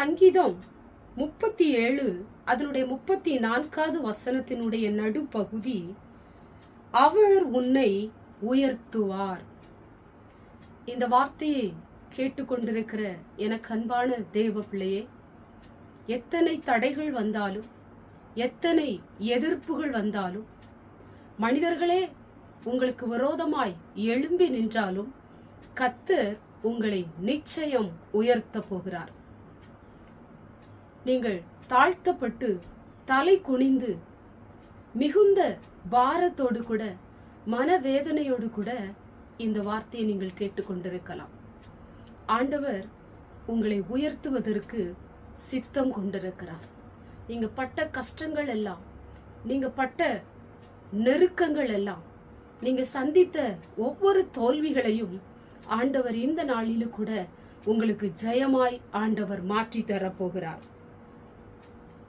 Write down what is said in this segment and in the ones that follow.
சங்கீதம் முப்பத்தி ஏழு அதனுடைய முப்பத்தி நான்காவது வசனத்தினுடைய நடுப்பகுதி அவர் உன்னை உயர்த்துவார். இந்த வார்த்தையை கேட்டுக்கொண்டிருக்கிற எனக்கு அன்பான தேவ பிள்ளையே எத்தனை தடைகள் வந்தாலும் எத்தனை எதிர்ப்புகள் வந்தாலும் மனிதர்களே உங்களுக்கு விரோதமாய் எழும்பி நின்றாலும் கத்தர் உங்களை நிச்சயம் உயர்த்த போகிறார். நீங்கள் தாழ்த்தப்பட்டு தலை குனிந்து மிகுந்த பாரத்தோடு கூட மனவேதனையோடு கூட இந்த வார்த்தையை நீங்கள் கேட்டுக்கொண்டிருக்கலாம். ஆண்டவர் உங்களை உயர்த்துவதற்கு சித்தம் கொண்டிருக்கிறார். நீங்க பட்ட கஷ்டங்கள் எல்லாம் நீங்க பட்ட நெருக்கங்கள் எல்லாம் நீங்க சந்தித்த ஒவ்வொரு தோல்விகளையும் ஆண்டவர் இந்த நாளிலும் கூட உங்களுக்கு ஜெயமாய் ஆண்டவர் மாற்றி தரப்போகிறார்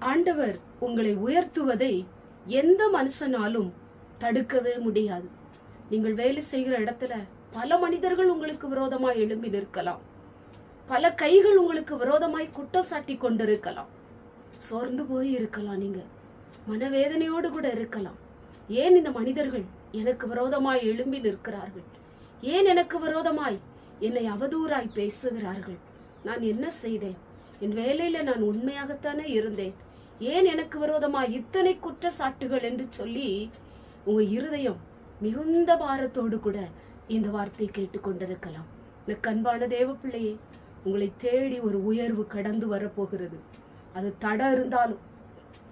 ஆண்டவர் உங்களை உயர்த்துவதை எந்த மனுஷனாலும் தடுக்கவே முடியாது. நீங்கள் வேலை செய்கிற இடத்துல பல மனிதர்கள் உங்களுக்கு விரோதமாய் எழும்பி நிற்கலாம். பல கைகள் உங்களுக்கு விரோதமாய் குற்றச்சாட்டி கொண்டிருக்கலாம். சோர்ந்து போய் இருக்கலாம் நீங்க. மனவேதனையோடு கூட இருக்கலாம். ஏன் இந்த மனிதர்கள் எனக்கு விரோதமாய் எழும்பி நிற்கிறார்கள்? ஏன் எனக்கு விரோதமாய் என்னை அவதூறாய் பேசுகிறார்கள்? நான் என்ன செய்தேன்? என் வேலையில நான் உண்மையாகத்தானே இருந்தேன்? ஏன் எனக்கு விரோதமா இத்தனை குற்றச்சாட்டுகள் என்று சொல்லி உங்க இருதயம் மிகுந்த பாரத்தோடு கூட இந்த வார்த்தையை கேட்டுக்கொண்டிருக்கலாம் இந்த கண்பான தேவ பிள்ளையே உங்களை தேடி ஒரு உயர்வு கடந்து வரப்போகிறது. அது தடை இருந்தாலும்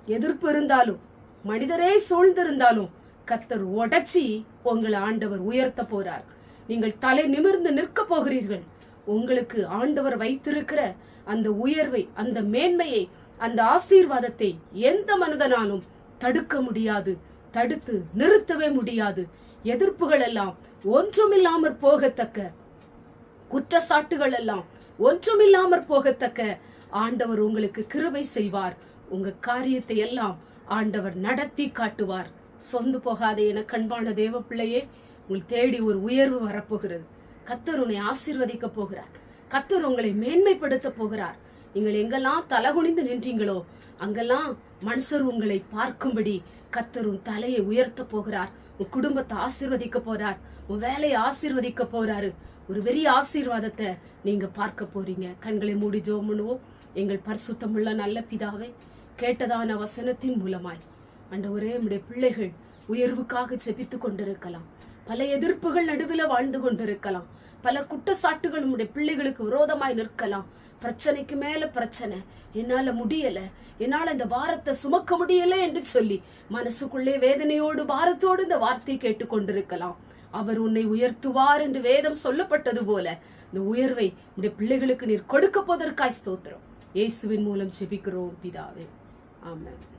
எதிர்ப்பு இருந்தாலும் மனிதரே சூழ்ந்திருந்தாலும் கத்தர் உடைச்சி உங்களை ஆண்டவர் உயர்த்த போறார். நீங்கள் தலை நிமிர்ந்து நிற்க போகிறீர்கள். உங்களுக்கு ஆண்டவர் வைத்திருக்கிற அந்த உயர்வை அந்த மேன்மையை அந்த ஆசீர்வாதத்தை எந்த மனிதனாலும் தடுக்க முடியாது தடுத்து நிறுத்தவே முடியாது. எதிர்ப்புகள் எல்லாம் ஒன்றுமில்லாமற் போகத்தக்க குற்றச்சாட்டுகள் எல்லாம் ஒன்றுமில்லாமற் போகத்தக்க ஆண்டவர் உங்களுக்கு கிருபை செய்வார். உங்க காரியத்தை எல்லாம் ஆண்டவர் நடத்தி காட்டுவார். சொந்து போகாதே என கண்பான தேவ பிள்ளையே உங்களை தேடி ஒரு உயர்வு வரப்போகிறது. கத்தர் உன்னை ஆசீர்வதிக்க போகிறார். கத்தர் உங்களை மேன்மைப்படுத்த போகிறார். நீங்கள் எங்கெல்லாம் தலகுனிந்து நின்றீங்களோ அங்கெல்லாம் மனுஷர் உங்களை பார்க்கும்படி கத்தரும் தலையை உயர்த்த போகிறார். உன் குடும்பத்தை ஆசீர்வதிக்க போறார். உன் வேலையை ஆசீர்வதிக்க போறாரு. ஒரு பெரிய ஆசீர்வாதத்தை நீங்க பார்க்க போறீங்க. கண்களை மூடி ஜோம் பண்ணுவோம். எங்கள் பரிசுத்தமுள்ள நல்ல பிதாவை கேட்டதான வசனத்தின் மூலமாய். ஆண்டவரே நம்முடைய பிள்ளைகள் உயர்வுக்காக செபித்து கொண்டிருக்கலாம். பல எதிர்ப்புகள் நடுவில் வாழ்ந்து கொண்டிருக்கலாம். பல குற்றச்சாட்டுகள் நம்முடைய பிள்ளைகளுக்கு விரோதமாய் நிற்கலாம். பிரச்சனைக்கு மேல பிரச்சனை. என்னால முடியல. என்னால இந்த வாரத்தை சுமக்க முடியல என்று சொல்லி மனசுக்குள்ளே வேதனையோடு பாரத்தோடு இந்த வார்த்தை கேட்டுக்கொண்டிருக்கலாம் அவர் உன்னை உயர்த்துவார் என்று வேதம் சொல்லப்பட்டது போல இந்த உயர்வை உடைய பிள்ளைகளுக்கு நீர் கொடுக்க போதற்காய் ஸ்தோத்திரம். இயேசுவின் மூலம் ஜெபிக்கிறோம் பிதாவே. ஆமாம்